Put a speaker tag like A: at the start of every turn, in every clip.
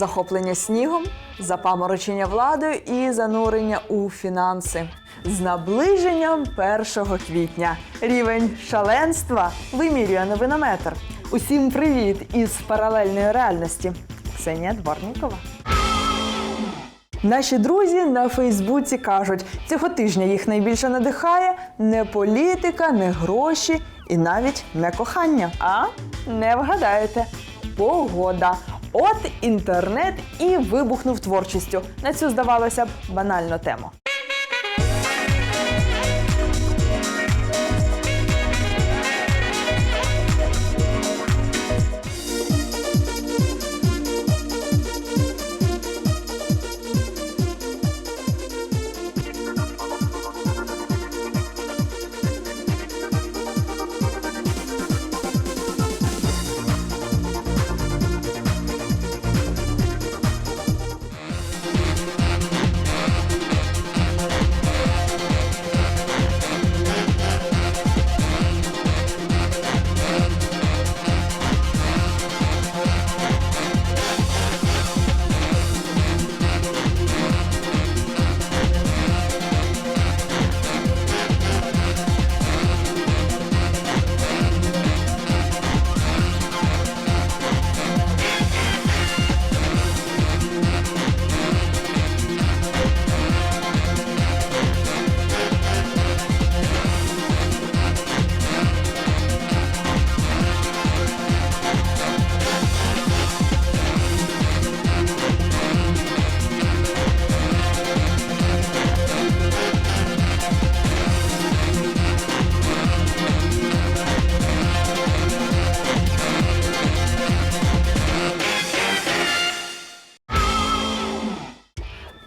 A: захоплення снігом, запаморочення владою і занурення у фінанси. З наближенням 1 квітня рівень шаленства вимірює новинометр. Усім привіт із паралельної реальності. Ксенія Дворнікова. Наші друзі на Фейсбуці кажуть, цього тижня їх найбільше надихає не політика, не гроші і навіть не кохання. А не вгадаєте, погода. От інтернет і вибухнув творчістю на цю здавалося б банальну тему.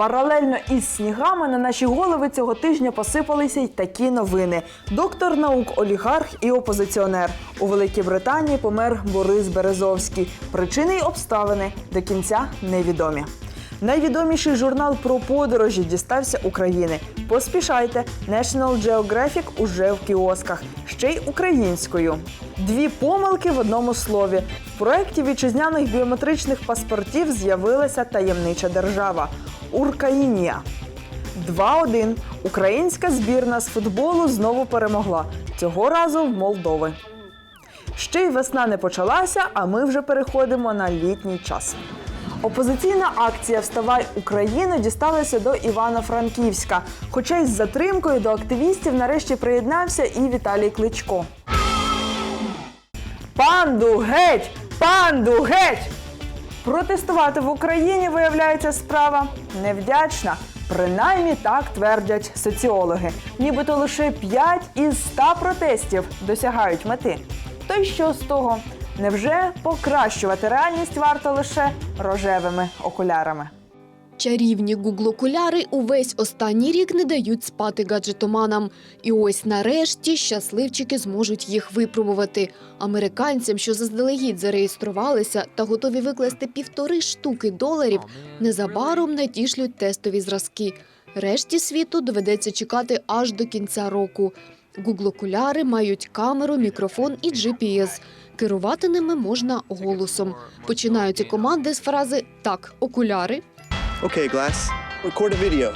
A: Паралельно із снігами на наші голови цього тижня посипалися й такі новини. Доктор наук, олігарх і опозиціонер. У Великій Британії помер Борис Березовський. Причини й обставини до кінця невідомі. Найвідоміший журнал про подорожі дістався України. Поспішайте, National Geographic уже в кіосках, ще й українською. Дві помилки в одному слові. В проєкті вітчизняних біометричних паспортів з'явилася таємнича держава Уркаїнія. 2-1. Українська збірна з футболу знову перемогла. Цього разу в Молдови. Ще й весна не почалася, а ми вже переходимо на літній час. Опозиційна акція Вставай Україну дісталася до Івано-Франківська. Хоча й з затримкою до активістів нарешті приєднався і Віталій Кличко. Панду геть! Панду геть! Протестувати в Україні виявляється справа невдячна. Принаймні так твердять соціологи. Нібито лише 5 із 100 протестів досягають мети. То й що з того? Невже покращувати реальність варто лише рожевими окулярами?
B: Чарівні гуглокуляри увесь останній рік не дають спати гаджетоманам. І ось нарешті щасливчики зможуть їх випробувати. Американцям, що заздалегідь зареєструвалися та готові викласти півтори штуки доларів, незабаром надішлють тестові зразки. Решті світу доведеться чекати аж до кінця року. Гуглокуляри мають камеру, мікрофон і GPS. Керувати ними можна голосом. Починаються команди з фрази Так, окуляри.
C: Okay, Glass. Record a video.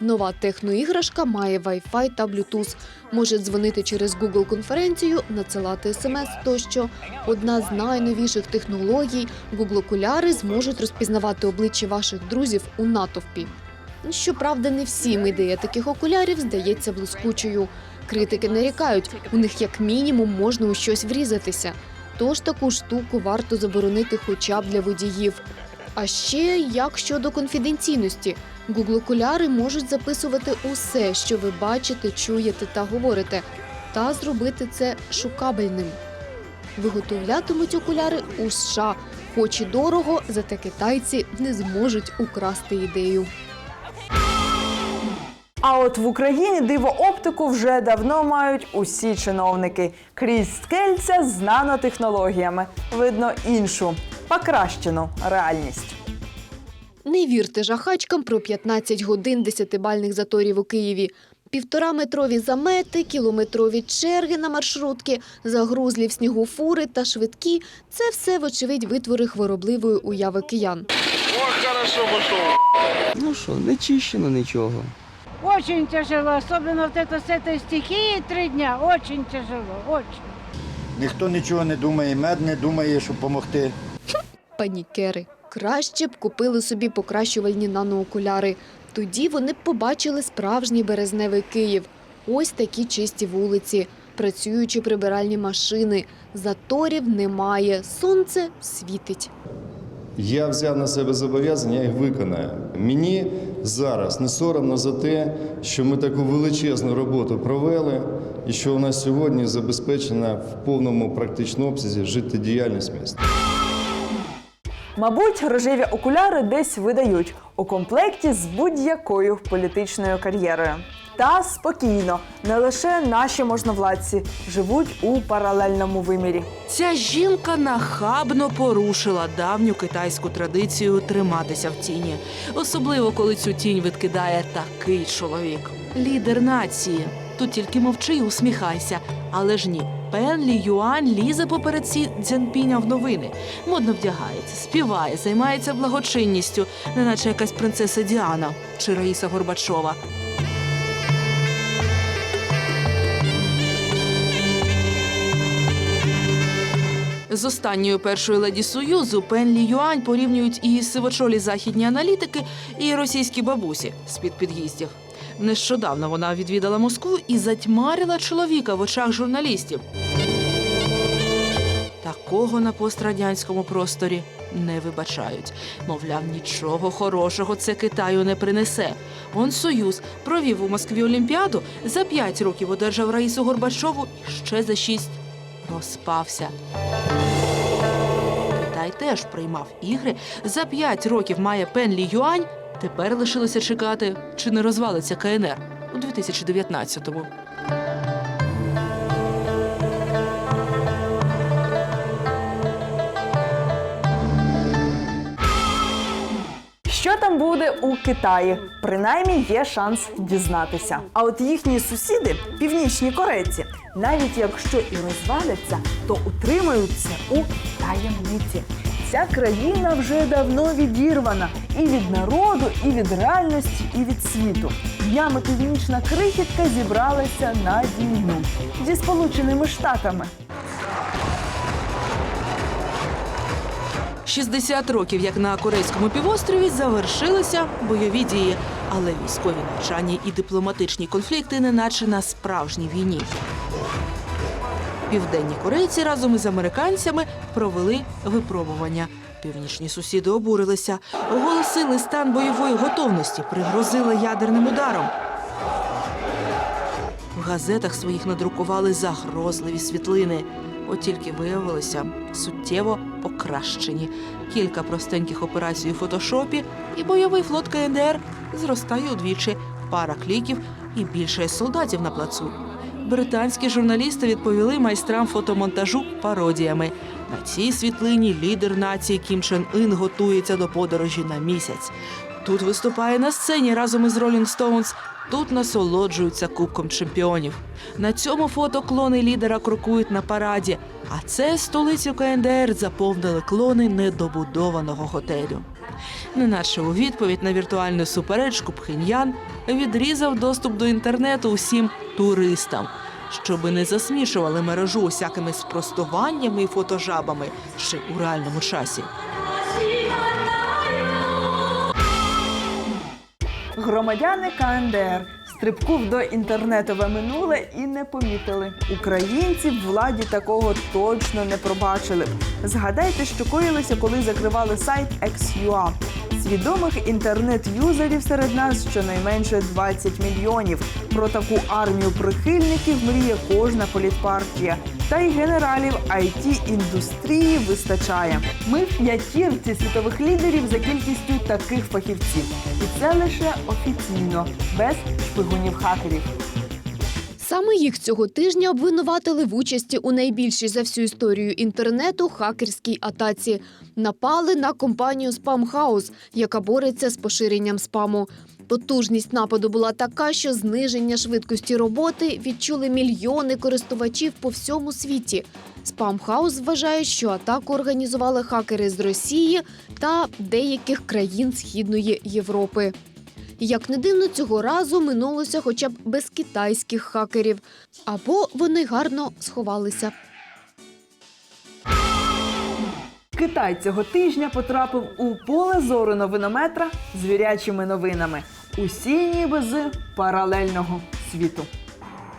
B: Нова техноіграшка має Wi-Fi та Bluetooth. Може дзвонити через Google конференцію, надсилати смс тощо. Одна з найновіших технологій Google-окуляри зможуть розпізнавати обличчя ваших друзів у натовпі. Щоправда, не всім ідея таких окулярів здається блискучою. Критики нарікають, у них як мінімум можна у щось врізатися. Тож таку штуку варто заборонити хоча б для водіїв. А ще як щодо конфіденційності, Google-окуляри можуть записувати усе, що ви бачите, чуєте та говорите, та зробити це шукабельним. Виготовлятимуть окуляри у США, хоч і дорого, зате китайці не зможуть украсти ідею.
A: А от в Україні диво оптику вже давно мають усі чиновники. Крізь скельця з нанотехнологіями. Видно іншу, покращену реальність.
B: Не вірте жахачкам про 15 годин десятибальних заторів у Києві. Півтораметрові замети, кілометрові черги на маршрутки, загрузлі в снігу фури та швидкі – це все, вочевидь, витвори хворобливої уяви киян.
D: Ну що, не чищено нічого.
E: Очень тяжело, особенно вот это с этой стихией три дня, очень тяжело, очень.
F: Ніхто нічого не думає, мед не думає, щоб допомогти.
B: Панікери. Краще б купили собі покращувальні наноокуляри. Тоді вони б побачили справжній березневий Київ. Ось такі чисті вулиці, працюючі прибиральні машини. Заторів немає, сонце світить.
G: Я взяв на себе зобов'язання, я їх виконаю. Мені зараз не соромно за те, що ми таку величезну роботу провели, і що у нас сьогодні забезпечена в повному практичному обсязі життєдіяльність міста.
A: Мабуть, рожеві окуляри десь видають у комплекті з будь-якою політичною кар'єрою. Та спокійно, не лише наші можновладці живуть у паралельному вимірі.
H: Ця жінка нахабно порушила давню китайську традицію триматися в тіні, особливо коли цю тінь відкидає такий чоловік. Лідер нації. Тут тільки мовчи і усміхайся. Але ж ні. Пен Лі Юань лізе поперед Сі Цзяньпіня в новини. Модно вдягається, співає, займається благочинністю, неначе якась принцеса Діана чи Раїса Горбачова. З останньою першою леді Союзу Пен Лі Юань порівнюють і сивочолі західні аналітики, і російські бабусі з-під під'їздів. Нещодавно вона відвідала Москву і затьмарила чоловіка в очах журналістів. Такого на пострадянському просторі не вибачають. Мовляв, нічого хорошого це Китаю не принесе. Он Союз провів у Москві Олімпіаду, за п'ять років одержав Раїсу Горбачову і ще за шість розпався. Китай теж приймав ігри. За п'ять років має Пен Лі Юань. Тепер лишилося чекати, чи не розвалиться КНР у 2019-му.
A: Що там буде у Китаї? Принаймні є шанс дізнатися. А от їхні сусіди, північні корейці, навіть якщо і розваляться, то утримаються у таємниці. Ця країна вже давно відірвана і від народу, і від реальності, і від світу. Днями північна крихітка зібралася на війну зі Сполученими Штатами.
H: 60 років, як на корейському півострові, завершилися бойові дії, але військові навчання і дипломатичні конфлікти, неначе на справжній війні. Південні корейці разом із американцями провели випробування. Північні сусіди обурилися, оголосили стан бойової готовності, пригрозили ядерним ударом. В газетах своїх надрукували загрозливі світлини. От тільки виявилися суттєво покращені. Кілька простеньких операцій у фотошопі, і бойовий флот КНДР зростає удвічі. Пара кліків і більше солдатів на плацу. Британські журналісти відповіли майстрам фотомонтажу пародіями. На цій світлині лідер нації Кім Чен Ін готується до подорожі на місяць. Тут виступає на сцені разом із Rolling Stones, Тут насолоджуються кубком чемпіонів. На цьому фото клони лідера крокують на параді. А це столицю КНДР заповнили клони недобудованого готелю. Неначе у відповідь на віртуальну суперечку Пхеньян відрізав доступ до інтернету усім туристам, щоби не засмішували мережу усякими спростуваннями і фотожабами ще у реальному часі.
A: Громадяни КНДР стрибкув до інтернетове минуле і не помітили. Українці в владі такого точно не пробачили. Згадайте, що коїлося, коли закривали сайт XUA. Свідомих інтернет-юзерів серед нас щонайменше 20 мільйонів. Про таку армію прихильників мріє кожна політпартія. Та й генералів it індустрії вистачає. Ми в п'ятірці світових лідерів за кількістю таких фахівців. І це лише офіційно, без шпигунів хакерів.
B: Саме їх цього тижня обвинуватили в участі у найбільшій за всю історію інтернету хакерській атаці. Напали на компанію Spamhaus, яка бореться з поширенням спаму. Потужність нападу була така, що зниження швидкості роботи відчули мільйони користувачів по всьому світі. Спамхаус вважає, що атаку організували хакери з Росії та деяких країн Східної Європи. Як не дивно, цього разу минулося хоча б без китайських хакерів, або вони гарно сховалися.
A: Китай цього тижня потрапив у поле зору новинометра з вірячими новинами. Усі ніби з паралельного світу.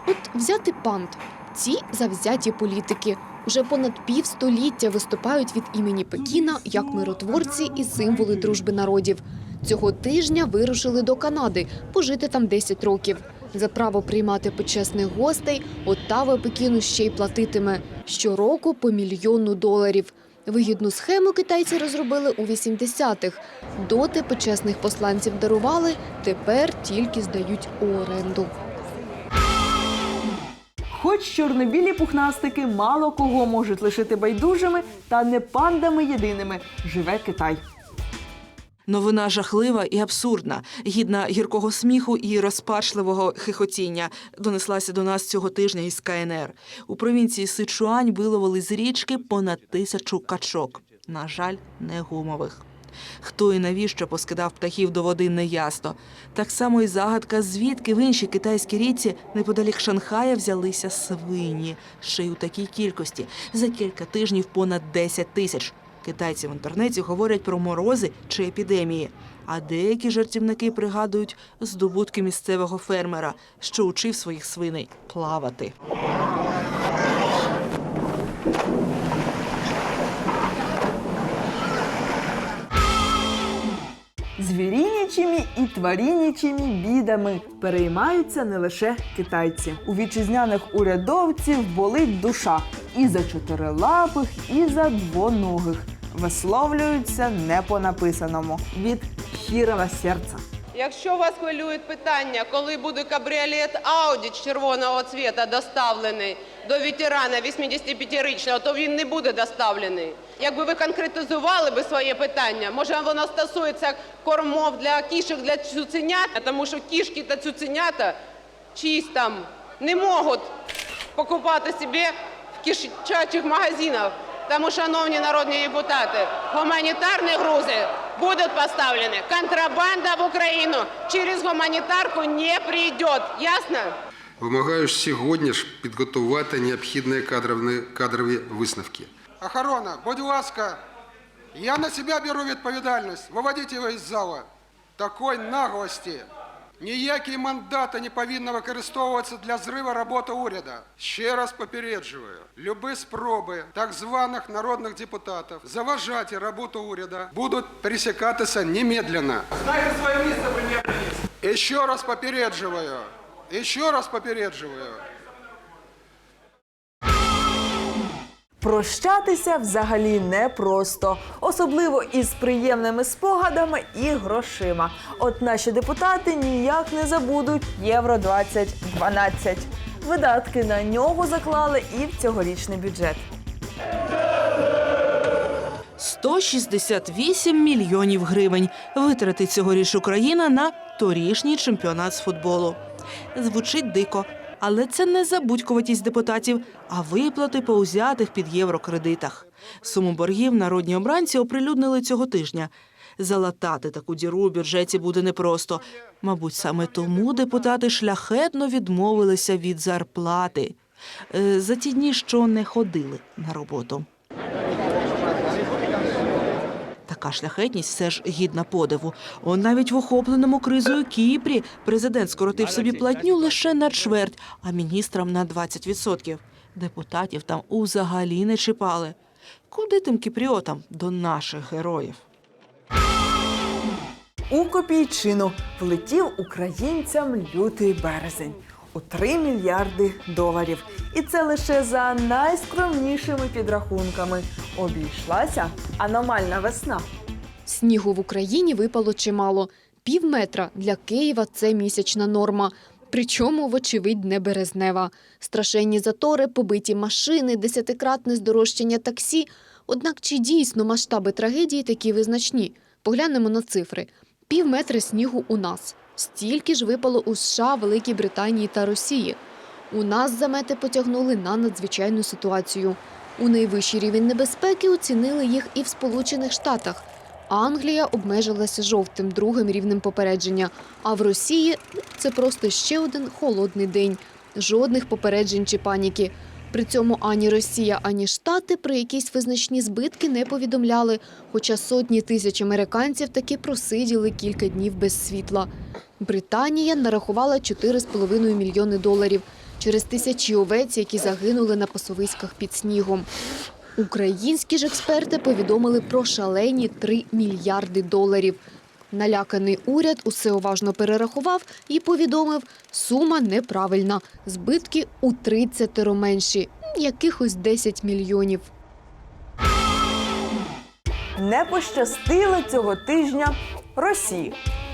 B: От взяти пант. Ці завзяті політики уже понад півстоліття виступають від імені Пекіна як миротворці і символи дружби народів. Цього тижня вирушили до Канади пожити там 10 років. За право приймати почесних гостей Оттава Пекіну ще й платитиме щороку по мільйону доларів. Вигідну схему китайці розробили у 80-х. Доти почесних посланців дарували, тепер тільки здають у оренду.
A: Хоч чорнобілі пухнастики мало кого можуть лишити байдужими, та не пандами єдиними живе Китай.
H: Новина жахлива і абсурдна, гідна гіркого сміху і розпачливого хихотіння. Донеслася до нас цього тижня із КНР. У провінції Сичуань виловили з річки понад тисячу качок. На жаль, не гумових. Хто і навіщо поскидав птахів до води, неясно. Так само і загадка, звідки в іншій китайській річці неподалік Шанхая взялися свині, ще й у такій кількості. За кілька тижнів понад 10 тисяч. Китайці в інтернеті говорять про морози чи епідемії. А деякі жартівники пригадують здобутки місцевого фермера, що учив своїх свиней плавати.
A: Звірінячими і тварінячими бідами переймаються не лише китайці. У вітчизняних урядовців болить душа і за чотирилапих, і за двоногих. Висловлюються не по написаному від щирого серця.
I: Якщо вас хвилюють питання, коли буде кабріолет Ауді червоного цвіта доставлений до ветерана 85-річного, то він не буде доставлений. Якби ви конкретизували би своє питання, може воно стосується кормов для кішок, для цуценят, тому що кішки та цуценята чиїсь там не можуть покупати собі в кишачих магазинах. Тому, шановні народні депутати, гуманітарні грузи будуть поставлені. Контрабанда в Україну через гуманітарку не прийде. Ясно?
J: Вимагаю сьогодні ж підготувати необхідні кадрові, кадрові висновки.
K: Охорона, будь ласка, я на себя беру відповідальність. Виводіть його із зала. Такої наглості. Ніякі мандати не повинні використовуватися для зриву роботи уряду. Ще раз попереджую, любі спроби так званих народних депутатів заважати роботу уряду будуть пересікатися немедленно. Знайте своє місце, прем'єр-міністр. Ще раз попереджую, ще раз попереджую.
A: Прощатися взагалі непросто, особливо із приємними спогадами і грошима. От наші депутати ніяк не забудуть Євро 2012. Видатки на нього заклали і в цьогорічний бюджет.
H: 168 мільйонів гривень витратить цьогоріч Україна на торішній чемпіонат з футболу. Звучить дико, але це не забудькуватість депутатів, а виплати по узятих під єврокредитах. Суму боргів народні обранці оприлюднили цього тижня. Залатати таку діру у бюджеті буде непросто. Мабуть, саме тому депутати шляхетно відмовилися від зарплати Е, за ті дні, що не ходили на роботу. Така шляхетність все ж гідна подиву. Он навіть в охопленому кризою Кіпрі президент скоротив собі платню лише на чверть, а міністрам на 20%. Депутатів там узагалі не чіпали. Куди тим кіпріотам до наших героїв?
A: У копійчину влетів українцям лютий березень у 3 мільярди доларів. І це лише за найскромнішими підрахунками. Обійшлася аномальна весна.
B: Снігу в Україні випало чимало. Пів метра для Києва це місячна норма. Причому, вочевидь, не березнева. Страшенні затори, побиті машини, десятикратне здорожчання таксі. Однак чи дійсно масштаби трагедії такі визначні? Поглянемо на цифри. Пів метра снігу у нас. Стільки ж випало у США, Великій Британії та Росії. У нас замети потягнули на надзвичайну ситуацію. У найвищий рівень небезпеки оцінили їх і в Сполучених Штатах. Англія обмежилася жовтим другим рівнем попередження. А в Росії це просто ще один холодний день. Жодних попереджень чи паніки. При цьому ані Росія, ані Штати про якісь визначні збитки не повідомляли, хоча сотні тисяч американців таки просиділи кілька днів без світла. Британія нарахувала 4,5 мільйони доларів через тисячі овець, які загинули на пасовиськах під снігом. Українські ж експерти повідомили про шалені 3 мільярди доларів. Наляканий уряд усе уважно перерахував і повідомив, сума неправильна. Збитки у 30 менші, якихось 10 мільйонів.
A: Не пощастило цього тижня Росії.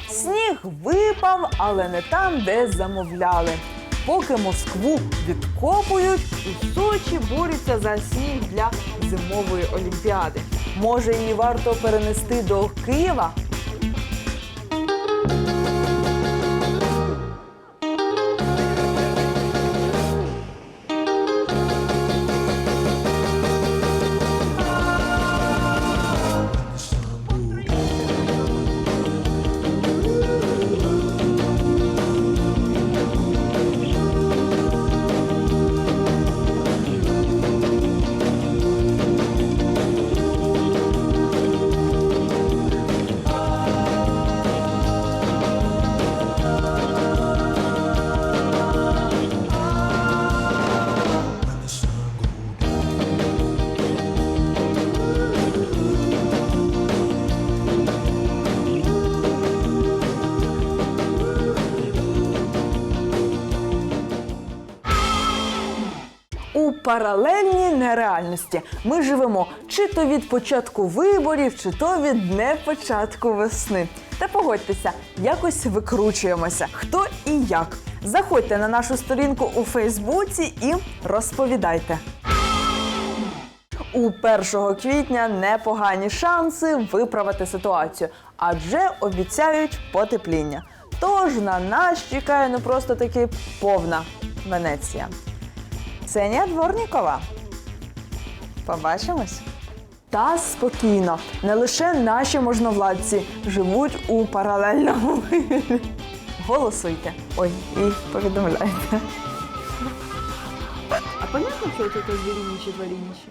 A: Сніг випав, але не там, де замовляли. Поки Москву відкопують, у Сочі борються за сніг для зимової олімпіади. Може, її варто перенести до Києва? У паралельній нереальності ми живемо чи то від початку виборів, чи то від непочатку весни. Та погодьтеся, якось викручуємося. Хто і як. Заходьте на нашу сторінку у Фейсбуці і розповідайте. У 1 квітня непогані шанси виправити ситуацію, адже обіцяють потепління. Тож на нас чекає не просто таки повна Венеція. Ксенія Дворнікова. Побачимось. Та спокійно, не лише наші можновладці живуть у паралельному. Голосуйте. Ой, і повідомляйте. А понятно, що це звірінічі творінічі?